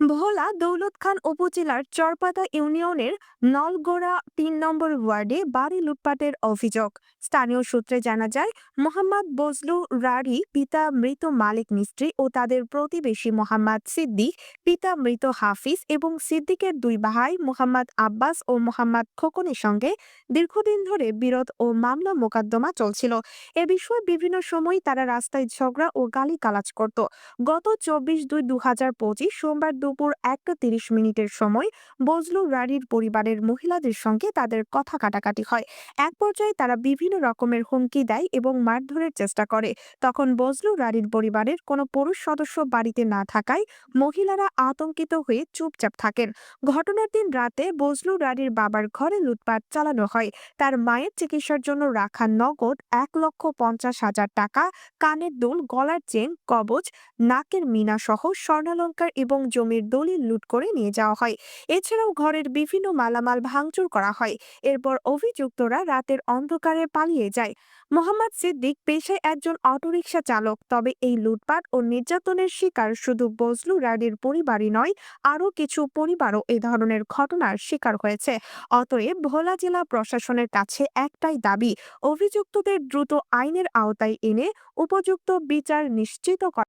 ভোলা দৌলত খান উপজেলার চরপাতা ইউনিয়নের নলগোড়া তিন নম্বর ওয়ার্ডে বাড়ি লুটপাটের অভিযোগ। স্থানীয় সূত্রে জানা যায়, মোহাম্মদ বজলু রাড়ি পিতা মৃত মালিক মিস্ত্রি ও তাদের প্রতিবেশী মোহাম্মদ সিদ্দিক, পিতা মৃত হাফিজ এবং সিদ্দিকের দুই ভাই মোহাম্মদ আব্বাস ও মোহাম্মদ খোকনের সঙ্গে দীর্ঘদিন ধরে বিরোধ ও মামলা মোকদ্দমা চলছিল। এ বিষয়ে বিভিন্ন সময় তারা রাস্তায় ঝগড়া ও গালি কালাজ করত। গত চব্বিশ দুই দু সোমবার দুপুর একটা তিরিশ মিনিটের সময় বজলু রানীর পরিবারের মহিলাদের সঙ্গে তাদের কথা কাটাকাটি হয়। এক পর্যায়ে তারা বিভিন্ন রকমের হুমকি দেয় এবং মারধরের চেষ্টা করে। তখন বজলু রানীর পরিবারের কোনো পুরুষ সদস্য বাড়িতে না থাকায় মহিলারা আতঙ্কিত হয়ে চুপচাপ থাকেন। ঘটনার দিন রাতে বজলু রানীর বাবার ঘরে লুটপাট চালানো হয়। তার মায়ের চিকিৎসার জন্য রাখা নগদ এক লক্ষ পঞ্চাশ হাজার টাকা, কানের দুল, গলার চেন কবচ নাকের মিনা সহ স্বর্ণালঙ্কার এবং জমির দলিল লুট করে নিয়ে যাওয়া হয়। এছাড়াও ঘরের বিভিন্ন মালামাল ভাঙচুর করা হয়। এরপর অভিযুক্তরা রাতের অন্ধকারে পালিয়ে যায়। মোহাম্মদ সিদ্দিক পেশায় একজন অটোরিকশা চালক। তবে এই লুটপাট ও নির্যাতনের শিকার শুধু বজলু রানীর পরিবারই নয়, আরও কিছু পরিবারও এ ধরনের ঘটনার শিকার হয়েছে। অতএব ভোলা জেলা প্রশাসনের কাছে একটাই দাবি, অভিযুক্তদের দ্রুত আইনের আওতায় এনে উপযুক্ত বিচার নিশ্চিত করা